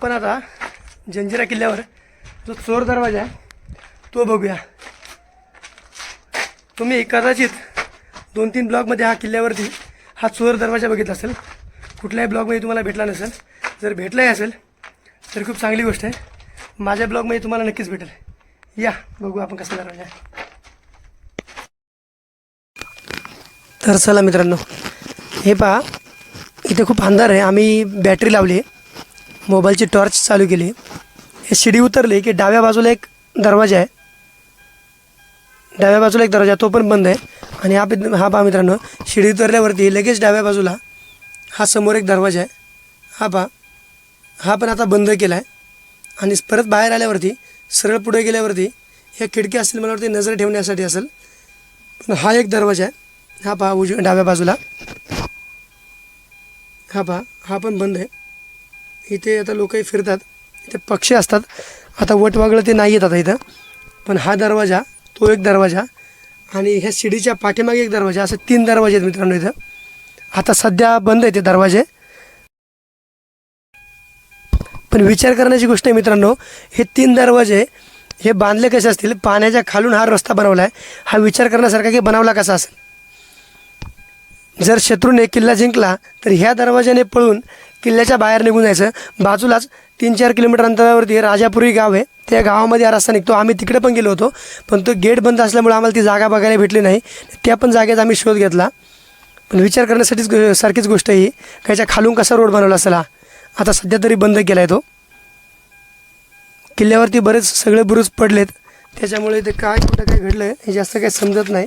पण आता जंजिरा किल्ल्यावर जो चोर दरवाजा आहे तो बघूया. तुम्ही कदाचित दोन तीन ब्लॉगमध्ये हा किल्ल्यावरती हा चोर दरवाजा बघितला असेल. कुठल्याही ब्लॉगमध्ये तुम्हाला भेटला नसेल. जर भेटलाही असेल तर खूप चांगली गोष्ट आहे. माझ्या ब्लॉगमध्ये तुम्हाला नक्कीच भेटेल. या बघू आपण कसा दरवाजा आहे. तर चला मित्रांनो हे पहा इथे खूप अंधार आहे. आम्ही बॅटरी लावली आहे. मोबाईलची टॉर्च चालू केली. हे शिडी उतरली की डाव्या बाजूला एक दरवाजा आहे. डाव्या बाजूला एक दरवाजा तो पण बंद आहे. आणि हा हा पहा मित्रांनो शिडी उतरल्यावरती लगेच डाव्या बाजूला हा समोर एक दरवाजा आहे. हा पहा. हा पण आता बंद केला आहे आणि परत बाहेर आल्यावरती सरळ पुढे गेल्यावरती ह्या खिडकी असतील मला वाटते नजर ठेवण्यासाठी असेल पण हा एक दरवाजा आहे. हा पहा उजव्या डाव्या बाजूला. हा पहा हा पण बंद आहे. इथे आता लोकही फिरतात. इथे पक्षी असतात. आता वटवागळं ते नाही येत आता इथं. पण हा दरवाजा तो एक दरवाजा आणि ह्या शिडीच्या पाठीमागे एक दरवाजा असे तीन दरवाजे आहेत मित्रांनो इथं. आता सध्या बंद आहे ते दरवाजे. पण विचार करण्याची गोष्ट आहे मित्रांनो हे तीन दरवाजे हे बांधले कसे असतील? पाण्याच्या खालून हा रस्ता बनवला आहे हा विचार करण्यासारखा की बनवला कसा असेल? जर शत्रूने किल्ला जिंकला तर ह्या दरवाजाने पळून किल्ल्याच्या बाहेर निघून जायचं. बाजूलाच तीन चार किलोमीटर अंतरावरती राजापुरी गाव आहे. त्या गावामध्ये हा रस्ता निघतो. आम्ही तिकडे पण गेलो होतो पण तो गेट बंद असल्यामुळे आम्हाला ती जागा बघायला भेटली नाही. त्या पण जागेचा आम्ही शोध घेतला. पण विचार करण्यासाठीच सारखीच गोष्ट ही कायच्या खालून कसा रोड बनवला असला? आता सध्या तरी बंद केला आहे तो. किल्ल्यावरती बरेच सगळे बुरुज पडलेत. त्याच्यामुळे ते काय कुठं काय घडलं हे जास्त काही समजत नाही.